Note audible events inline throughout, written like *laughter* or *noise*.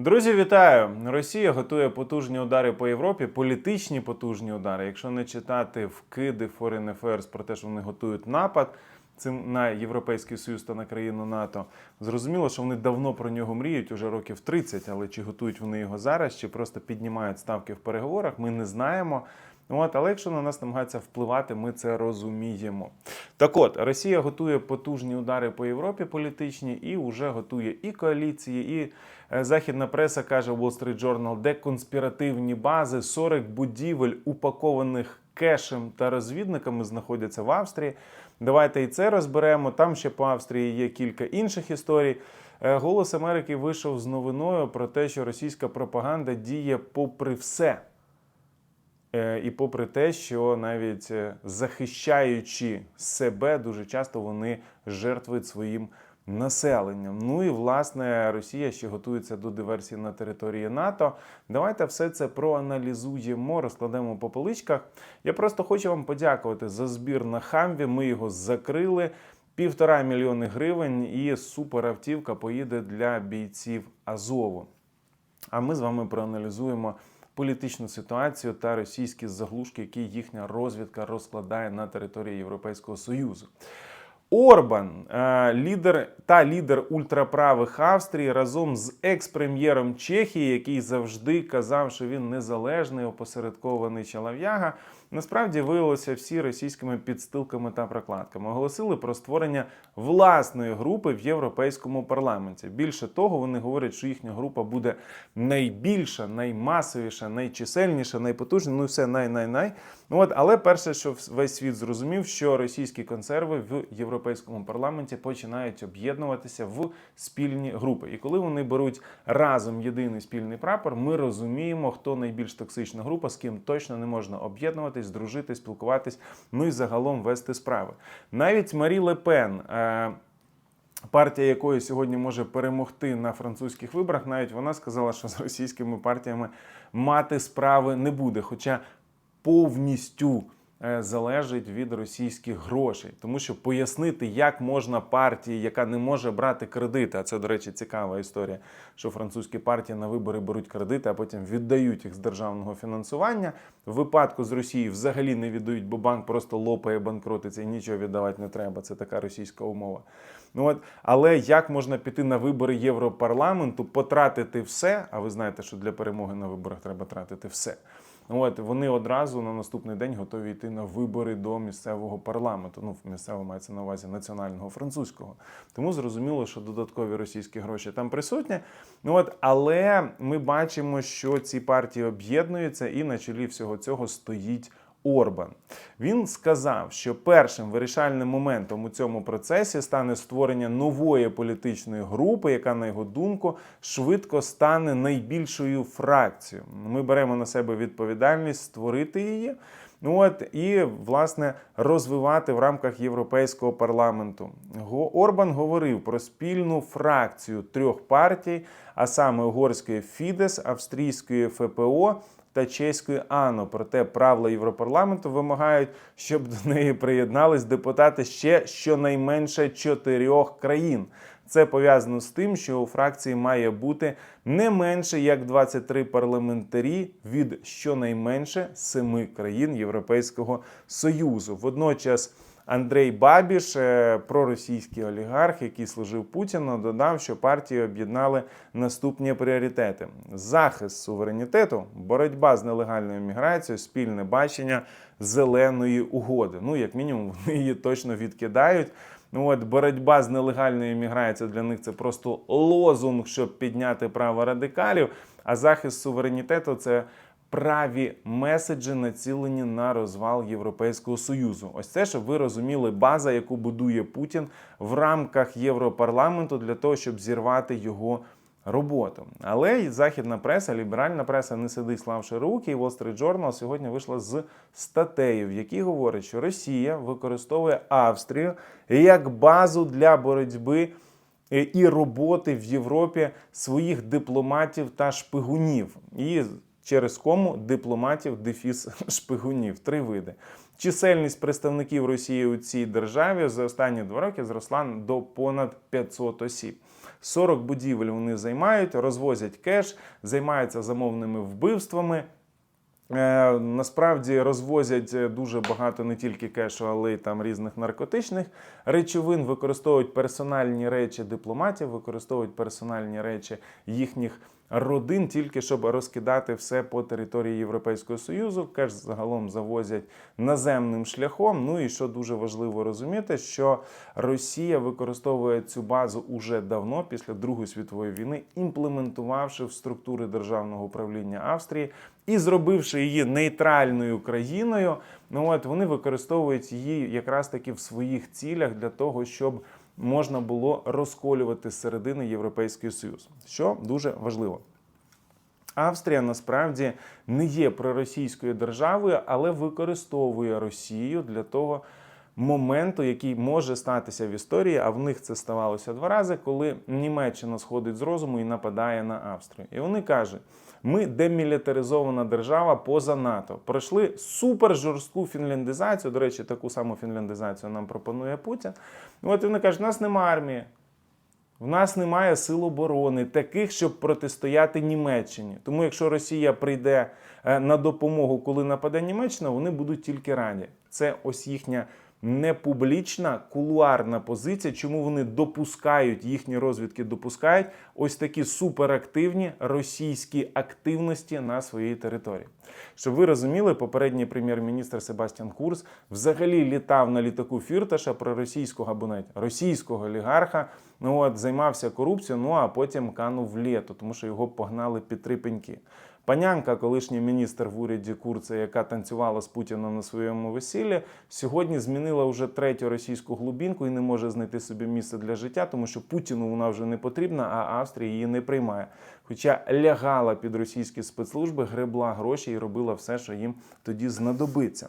Друзі, вітаю! Росія готує потужні удари по Європі, політичні потужні удари. Якщо не читати вкиди Foreign Affairs про те, що вони готують напад цим на Європейський Союз та на країну НАТО, зрозуміло, що вони давно про нього мріють, уже років 30, але чи готують вони його зараз, чи просто піднімають ставки в переговорах, ми не знаємо. От, але якщо на нас намагаються впливати, ми це розуміємо. Так от, Росія готує потужні удари по Європі політичні і вже готує і коаліції, і е, західна преса каже Wall Street Journal, де конспіративні бази, 40 будівель, упакованих кешем та розвідниками, знаходяться в Австрії. Давайте і це розберемо. Там ще по Австрії є кілька інших історій. Е, Голос Америки вийшов з новиною про те, що російська пропаганда діє попри все. Е, І попри те, що навіть е, захищаючи себе, дуже часто вони жертвують своїм населенням. Ну і власне Росія ще готується до диверсії на території НАТО. Давайте все це проаналізуємо, розкладемо по поличках. Я просто хочу вам подякувати за збір на хамві. Ми його закрили. Півтора мільйони гривень і суперавтівка поїде для бійців Азову. А ми з вами проаналізуємо політичну ситуацію та російські заглушки, які їхня розвідка розкладає на території Європейського Союзу. Орбан, е, лідер та лідер ультраправих Австрії, разом з екс-прем'єром Чехії, який завжди казав, що він незалежний, опосередкований чолов'яга, насправді виявилося всі російськими підстилками та прокладками. Оголосили про створення власної групи в європейському парламенті. Більше того, вони говорять, що їхня група буде найбільша, наймасовіша, найчисельніша, найпотужніша, ну все най-най-най. Ну от, але перше, що весь світ зрозумів, що російські консерви в європейському парламенті починають об'єднуватися в спільні групи. І коли вони беруть разом єдиний спільний прапор, ми розуміємо, хто найбільш токсична група, з ким точно не можна об'єднуватись, дружити, спілкуватись, ну і загалом вести справи. Навіть Марі Лепен. Е- Партія якої сьогодні може перемогти на французьких виборах, навіть вона сказала, що з російськими партіями мати справи не буде. Хоча повністю залежить від російських грошей, тому що пояснити, як можна партії, яка не може брати кредити, а це, до речі, цікава історія, що французькі партії на вибори беруть кредити, а потім віддають їх з державного фінансування. В випадку з Росією взагалі не віддають, бо банк просто лопає, банкротиться і нічого віддавати не треба. Це така російська умова. Ну от, але як можна піти на вибори Європарламенту, потратити все? А ви знаєте, що для перемоги на виборах треба тратити все. От вони одразу на наступний день готові йти на вибори до місцевого парламенту. Ну, місцевого мається на увазі національного французького. Тому зрозуміло, що додаткові російські гроші там присутні. Ну от, але ми бачимо, що ці партії об'єднуються, і на чолі всього цього стоїть. Орбан він сказав, що першим вирішальним моментом у цьому процесі стане створення нової політичної групи, яка, на його думку, швидко стане найбільшою фракцією. Ми беремо на себе відповідальність створити її. От і власне розвивати в рамках європейського парламенту. Орбан говорив про спільну фракцію трьох партій, а саме угорської Фідес, австрійської ФПО та чеської АНО. Проте правила Європарламенту вимагають, щоб до неї приєднались депутати ще щонайменше чотирьох країн. Це пов'язано з тим, що у фракції має бути не менше як 23 парламентарі від щонайменше семи країн Європейського Союзу. Водночас. Андрей Бабіш, е, проросійський олігарх, який служив Путіну, додав, що партії об'єднали наступні пріоритети: захист суверенітету, боротьба з нелегальною міграцією, спільне бачення зеленої угоди. Ну, як мінімум, *laughs* вони її точно відкидають. Ну от боротьба з нелегальною міграцією для них це просто лозунг, щоб підняти право радикалів. А захист суверенітету це праві меседжі націлені на розвал Європейського союзу. Ось це, щоб ви розуміли, база, яку будує Путін в рамках Європарламенту для того, щоб зірвати його. Роботу, але і західна преса, ліберальна преса не сидить, славши руки. І Wall Street Journal сьогодні вийшла з статтею, в якій говорить, що Росія використовує Австрію як базу для боротьби е, і роботи в Європі своїх дипломатів та шпигунів. І через кому дипломатів дефіс *laughs* шпигунів. Три види. Чисельність представників Росії у цій державі за останні два роки зросла до понад 500 осіб. 40 будівель вони займають, розвозять кеш, займаються замовними вбивствами. Е, Насправді розвозять е, дуже багато не тільки кешу, але й там різних наркотичних речовин, використовують персональні речі дипломатів, використовують персональні речі їхніх родин, тільки щоб розкидати все по території Європейського Союзу. Кеш загалом завозять наземним шляхом. Ну і що дуже важливо розуміти, що Росія використовує цю базу уже давно, після Другої світової війни, імплементувавши в структури державного управління Австрії і зробивши її нейтральною країною. Ну от вони використовують її якраз таки в своїх цілях для того, щоб можна було розколювати з середини Європейський Союз, що дуже важливо. Австрія насправді не є проросійською державою, але використовує Росію для того моменту, який може статися в історії. А в них це ставалося два рази, коли Німеччина сходить з розуму і нападає на Австрію. І вони кажуть: ми демілітаризована держава поза НАТО. Пройшли супер жорстку фінляндизацію. До речі, таку саму фінляндизацію нам пропонує Путін. От вони кажуть, у нас немає армії. В нас немає сил оборони, таких, щоб протистояти Німеччині. Тому, якщо Росія прийде е, на допомогу, коли нападе Німеччина, вони будуть тільки раді. Це ось їхня непублічна кулуарна позиція, чому вони допускають, їхні розвідки допускають ось такі суперактивні російські активності на своїй території. Щоб ви розуміли, попередній прем'єр-міністр Себастьян Курс взагалі літав на літаку Фірташа про російського або навіть російського олігарха. Ну от займався корупцією, ну а потім канув в літо, тому що його погнали під три. Панянка, колишній міністр в уряді Курця, яка танцювала з Путіном на своєму весіллі, сьогодні змінила вже третю російську глубінку і не може знайти собі місце для життя, тому що Путіну вона вже не потрібна, а Австрія її не приймає. Хоча лягала під російські спецслужби, гребла гроші і робила все, що їм тоді знадобиться.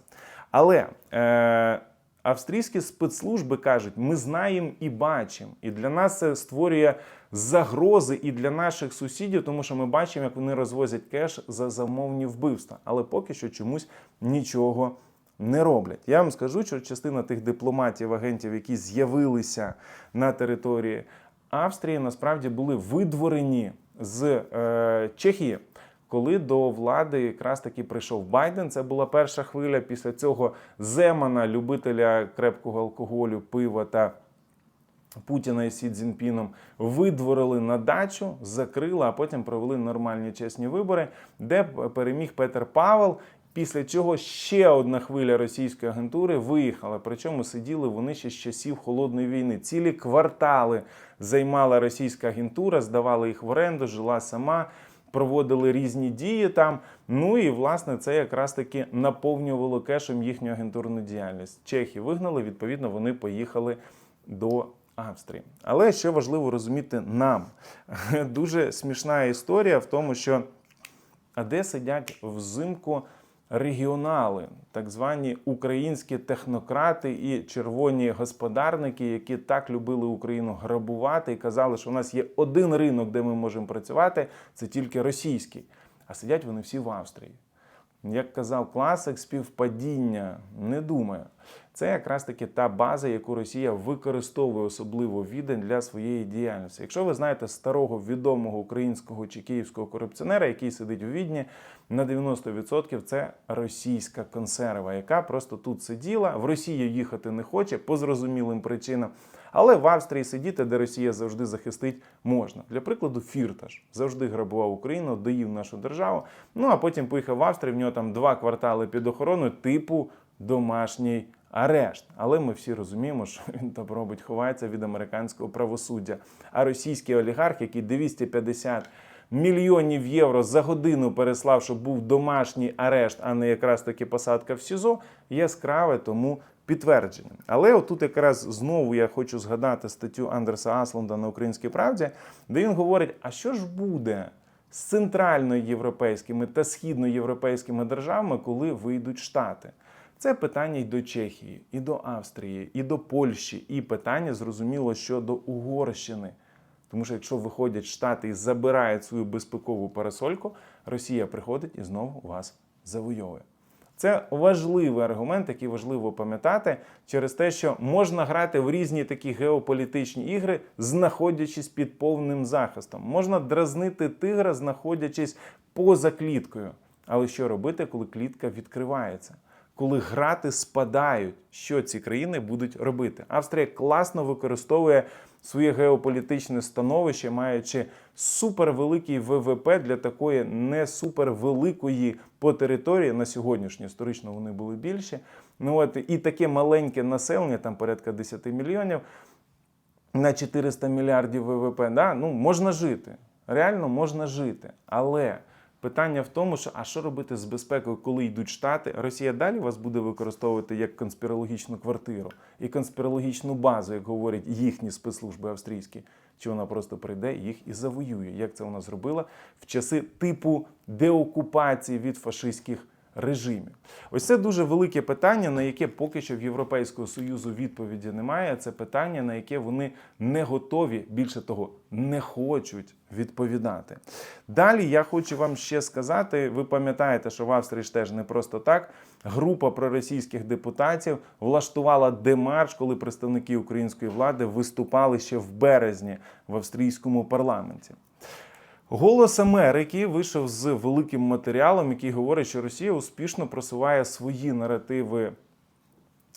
Але е, австрійські спецслужби кажуть, ми знаємо і бачимо, і для нас це створює загрози і для наших сусідів, тому що ми бачимо, як вони розвозять кеш за замовні вбивства. Але поки що чомусь нічого не роблять. Я вам скажу, що частина тих дипломатів, агентів, які з'явилися на території Австрії, насправді були видворені з е, Чехії. Коли до влади якраз таки прийшов Байден, це була перша хвиля. Після цього Земана, любителя крепкого алкоголю, пива та Путіна і Сі Цзіньпіном видворили на дачу, закрили, а потім провели нормальні чесні вибори, де переміг Петер Павел. Після чого ще одна хвиля російської агентури виїхала. Причому сиділи вони ще з часів холодної війни. Цілі квартали займала російська агентура, здавали їх в оренду, жила сама, проводили різні дії там. Ну і власне це якраз таки наповнювало кешем їхню агентурну діяльність. Чехи вигнали, відповідно, вони поїхали до Австрії. Але ще важливо розуміти нам. *laughs* Дуже смішна історія в тому, що а де сидять взимку регіонали, так звані українські технократи і червоні господарники, які так любили Україну грабувати і казали, що у нас є один ринок, де ми можемо працювати, це тільки російський. А сидять вони всі в Австрії. Як казав класик, співпадіння не думаю. Це якраз таки та база, яку Росія використовує особливо відень для своєї діяльності. Якщо ви знаєте старого відомого українського чи київського корупціонера, який сидить у відні, на 90% це російська консерва, яка просто тут сиділа. В Росію їхати не хоче по зрозумілим причинам. Але в Австрії сидіти, де Росія завжди захистить, можна. Для прикладу, Фірташ завжди грабував Україну, доїв нашу державу. Ну а потім поїхав в Австрію. В нього там два квартали під охороною, типу домашній арешт. Але ми всі розуміємо, що він там робить, ховається від американського правосуддя. А російський олігарх, який 250 мільйонів євро за годину переслав, щоб був домашній арешт, а не якраз таки посадка в СІЗО, яскраве тому підтвердження. Але отут якраз знову я хочу згадати статтю Андерса Асланда на Українській правді, де він говорить: а що ж буде? З центральноєвропейськими та східноєвропейськими державами, коли вийдуть штати, це питання й до Чехії, і до Австрії, і до Польщі, і питання зрозуміло щодо Угорщини. Тому що якщо виходять штати і забирають свою безпекову парасольку, Росія приходить і знову вас завойовує. Це важливий аргумент, який важливо пам'ятати через те, що можна грати в різні такі геополітичні ігри, знаходячись під повним захистом. Можна дразнити тигра, знаходячись поза кліткою. Але що робити, коли клітка відкривається? Коли грати спадають, що ці країни будуть робити? Австрія класно використовує своє геополітичне становище, маючи супервеликий ВВП для такої не супервеликої по території на сьогоднішню історично вони були більші. Ну от і таке маленьке населення, там порядка 10 мільйонів на 400 мільярдів ВВП. Да? Ну можна жити. Реально можна жити. Але питання в тому, що а що робити з безпекою, коли йдуть штати? Росія далі вас буде використовувати як конспірологічну квартиру і конспірологічну базу, як говорять їхні спецслужби австрійські. Чи вона просто прийде їх і завоює, як це вона зробила в часи типу деокупації від фашистських режимів? Ось це дуже велике питання, на яке поки що в Європейського Союзу відповіді немає. Це питання, на яке вони не готові, більше того, не хочуть відповідати. Далі я хочу вам ще сказати: ви пам'ятаєте, що в Австрії ж теж не просто так. Група проросійських депутатів влаштувала демарш, коли представники української влади виступали ще в березні в австрійському парламенті. Голос Америки вийшов з великим матеріалом, який говорить, що Росія успішно просуває свої наративи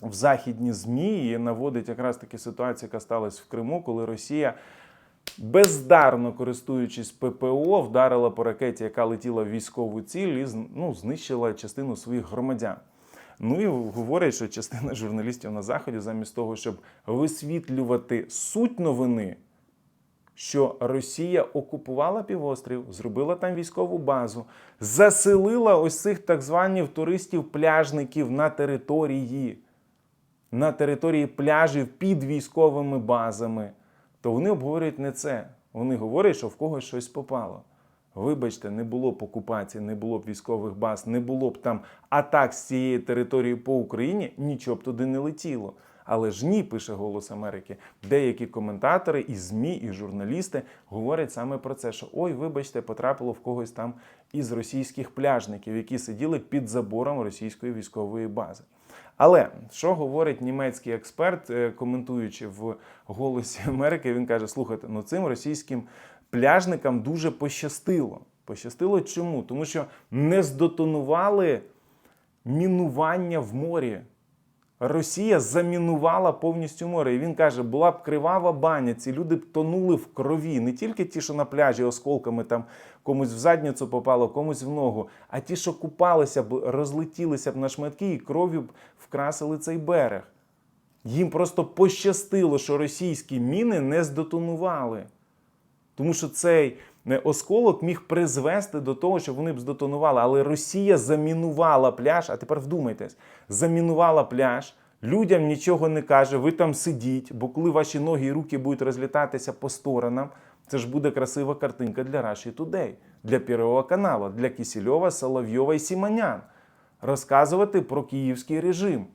в західні ЗМІ і наводить якраз таки ситуацію, яка сталася в Криму, коли Росія. Бездарно користуючись ППО, вдарила по ракеті, яка летіла в військову ціль, і ну, знищила частину своїх громадян. Ну і говорять, що частина журналістів на заході, замість того, щоб висвітлювати суть новини, що Росія окупувала півострів, зробила там військову базу, заселила ось цих так званих туристів-пляжників на території, на території пляжів під військовими базами. То вони обговорюють не це. Вони говорять, що в когось щось попало. Вибачте, не було б окупації, не було б військових баз, не було б там атак з цієї території по Україні, нічого б туди не летіло. Але ж ні, пише Голос Америки. Деякі коментатори, і ЗМІ, і журналісти говорять саме про це, що ой, вибачте, потрапило в когось там із російських пляжників, які сиділи під забором російської військової бази. Але що говорить німецький експерт, е, коментуючи в Голосі Америки, він каже: слухайте, ну цим російським пляжникам дуже пощастило. Пощастило чому? Тому що не здотонували мінування в морі. Росія замінувала повністю море. І він каже, була б кривава баня, ці люди б тонули в крові. Не тільки ті, що на пляжі осколками там комусь в задницю попало, комусь в ногу, а ті, що купалися б, розлетілися б на шматки і кров'ю б вкрасили цей берег. Їм просто пощастило, що російські міни не здотонували. Тому що цей осколок міг призвести до того, що вони б здетонували. Але Росія замінувала пляж. А тепер вдумайтесь, замінувала пляж. Людям нічого не каже, ви там сидіть, бо коли ваші ноги і руки будуть розлітатися по сторонам, це ж буде красива картинка для Russia Today, для Первого каналу, для Кисельова, Соловйова і Сіманян. Розказувати про київський режим.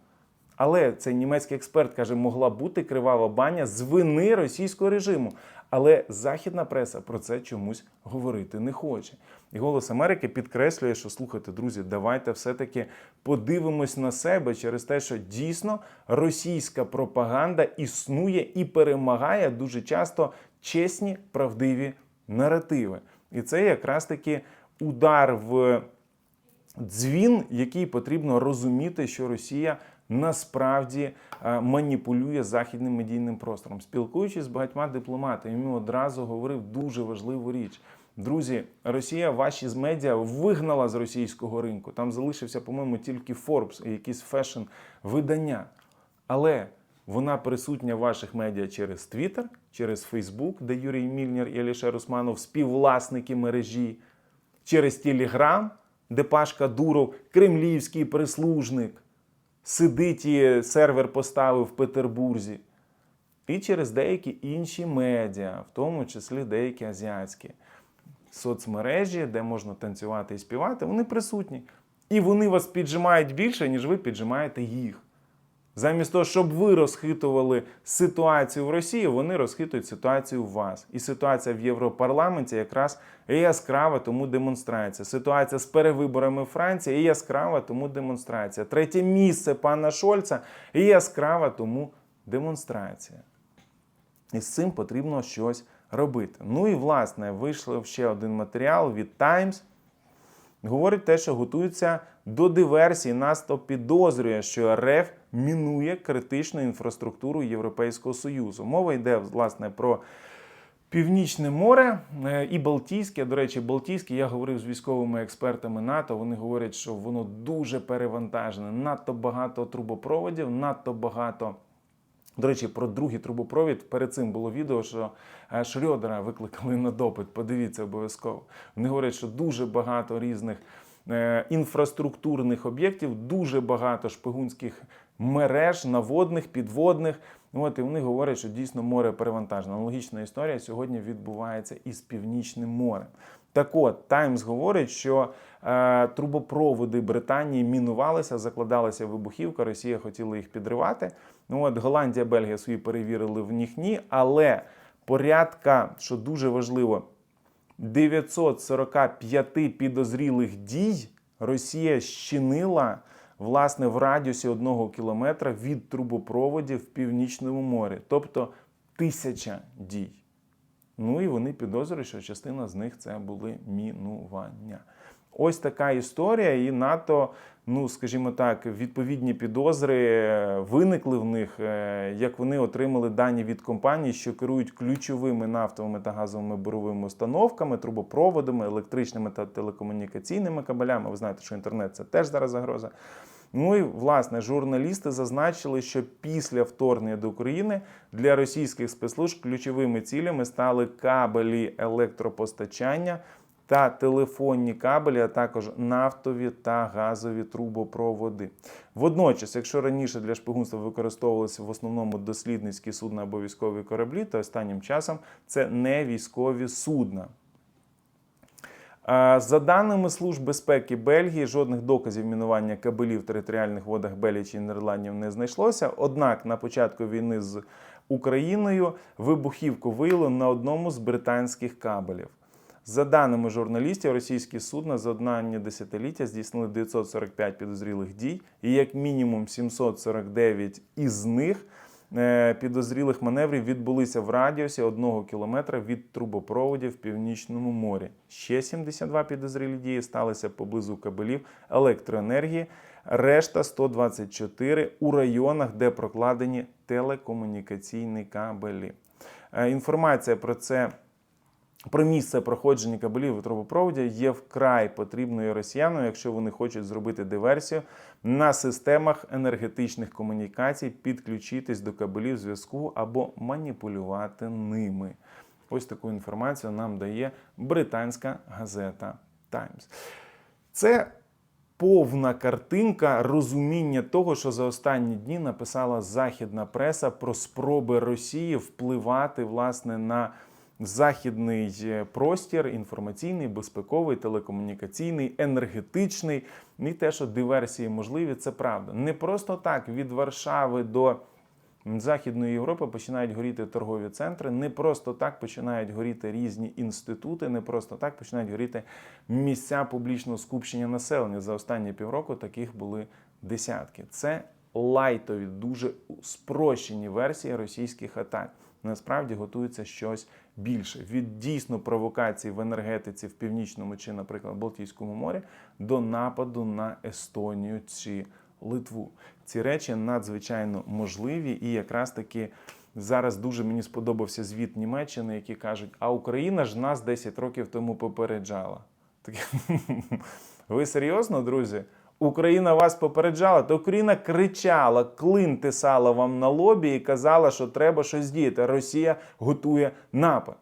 Але цей німецький експерт каже, могла бути кривава баня з вини російського режиму. Але західна преса про це чомусь говорити не хоче. І голос Америки підкреслює, що слухайте, друзі, давайте все-таки подивимось на себе через те, що дійсно російська пропаганда існує і перемагає дуже часто чесні правдиві наративи. І це якраз таки удар в дзвін, який потрібно розуміти, що Росія насправді е, маніпулює західним медійним простором. Спілкуючись з багатьма дипломатами, він одразу говорив дуже важливу річ. Друзі, Росія ваші з медіа вигнала з російського ринку. Там залишився, по-моєму, тільки Forbes і якісь фешн видання. Але вона присутня в ваших медіа через Twitter, через Facebook, де Юрій Мільнер і Алішер Усманов співвласники мережі, через Telegram, де Пашка Дуров, кремлівський прислужник, сидить і сервер поставив в Петербурзі. І через деякі інші медіа, в тому числі деякі азіатські соцмережі, де можна танцювати і співати, вони присутні. І вони вас піджимають більше, ніж ви піджимаєте їх. Замість того, щоб ви розхитували ситуацію в Росії, вони розхитують ситуацію в вас. І ситуація в Європарламенті якраз яскрава, тому демонстрація. Ситуація з перевиборами Франції яскрава, тому демонстрація. Третє місце пана Шольца яскрава, тому демонстрація. І з цим потрібно щось робити. Ну і власне вийшов ще один матеріал від Times. Говорить те, що готується до диверсії. Нас то підозрює, що РФ мінує критичну інфраструктуру Європейського Союзу. Мова йде власне про Північне море е, і Балтійське. До речі, Балтійське, я говорив з військовими експертами НАТО. Вони говорять, що воно дуже перевантажене. Надто багато трубопроводів, надто багато. До речі, про другий трубопровід перед цим було відео, що е, Шрьодера викликали на допит. Подивіться обов'язково. Вони говорять, що дуже багато різних е, інфраструктурних об'єктів, дуже багато шпигунських мереж, наводних, підводних. От і вони говорять, що дійсно море перевантажено. Аналогічна історія сьогодні відбувається із Північним морем. Так от, Таймс говорить, що е, трубопроводи Британії мінувалися, закладалася вибухівка, Росія хотіла їх підривати. Ну от Голландія, Бельгія свої перевірили в них ні, але порядка, що дуже важливо, 945 підозрілих дій Росія щинила власне в радіусі одного кілометра від трубопроводів в північному морі, тобто тисяча дій. Ну і вони підозрюють, що частина з них це були мінування. Ось така історія, і НАТО, ну скажімо так, відповідні підозри виникли в них, е, як вони отримали дані від компаній, що керують ключовими нафтовими та газовими буровими установками, трубопроводами, електричними та телекомунікаційними кабелями. Ви знаєте, що інтернет це теж зараз загроза. Ну і власне журналісти зазначили, що після вторгнення до України для російських спецслужб ключовими цілями стали кабелі електропостачання та телефонні кабелі, а також нафтові та газові трубопроводи. Водночас, якщо раніше для шпигунства використовувалися в основному дослідницькі судна або військові кораблі, то останнім часом це не військові судна. За даними Служб безпеки Бельгії, жодних доказів мінування кабелів в територіальних водах Белгії чи Нідерландів не знайшлося. Однак на початку війни з Україною вибухівку виявили на одному з британських кабелів. За даними журналістів, російські судна за одне десятиліття здійснили 945 підозрілих дій, і як мінімум 749 із них е, підозрілих маневрів відбулися в радіусі одного кілометра від трубопроводів в північному морі. Ще 72 підозрілі дії сталися поблизу кабелів електроенергії. Решта 124 у районах, де прокладені телекомунікаційні кабелі. Е, Інформація про це. Про місце проходження кабелів і трубопроводів є вкрай потрібною росіянам, якщо вони хочуть зробити диверсію на системах енергетичних комунікацій, підключитись до кабелів зв'язку або маніпулювати ними. Ось таку інформацію нам дає британська газета Times. Це повна картинка розуміння того, що за останні дні написала західна преса про спроби Росії впливати власне на західний е, простір, інформаційний, безпековий, телекомунікаційний, енергетичний. І те, що диверсії можливі, це правда. Не просто так від Варшави до Західної Європи починають горіти торгові центри, не просто так починають горіти різні інститути, не просто так починають горіти місця публічного скупчення населення. За останні півроку таких були десятки. Це лайтові, дуже спрощені версії російських атак. Насправді готується щось більше від дійсно провокацій в енергетиці в північному чи, наприклад, Балтійському морі до нападу на Естонію чи Литву. Ці речі надзвичайно можливі, і якраз таки зараз дуже мені сподобався звіт Німеччини, які кажуть, а Україна ж нас 10 років тому попереджала. Таке, *laughs* ви серйозно, друзі? Україна вас попереджала, то Україна кричала, клин тисала вам на лобі і казала, що треба щось діяти. Росія готує напад.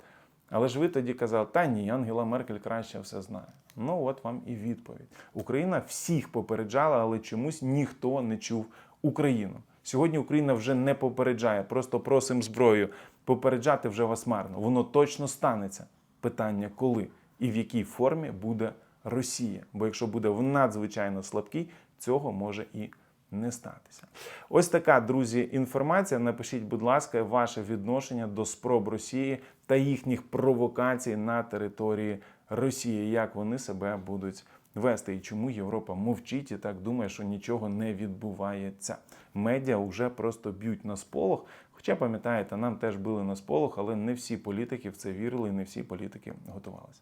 Але ж ви тоді казали, та ні, Ангела Меркель краще все знає. Ну от вам і відповідь. Україна всіх попереджала, але чомусь ніхто не чув Україну. Сьогодні Україна вже не попереджає, просто просимо зброю. Попереджати вже вас марно. Воно точно станеться. Питання, коли і в якій формі буде Росія. Бо якщо буде в надзвичайно слабкій, цього може і не статися. Ось така, друзі, інформація. Напишіть, будь ласка, ваше відношення до спроб Росії та їхніх провокацій на території Росії, як вони себе будуть вести і чому Європа мовчить і так думає, що нічого не відбувається. Медіа вже просто б'ють на сполох. Хоча пам'ятаєте, нам теж били на сполох, але не всі політики в це вірили, і не всі політики готувалися.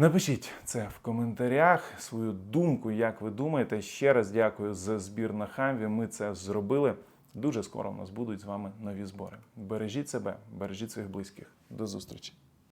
Напишіть це в коментарях, свою думку, як ви думаєте. Ще раз дякую за збір на хамві. Ми це зробили. Дуже скоро у нас будуть з вами нові збори. Бережіть себе, бережіть своїх близьких. До зустрічі!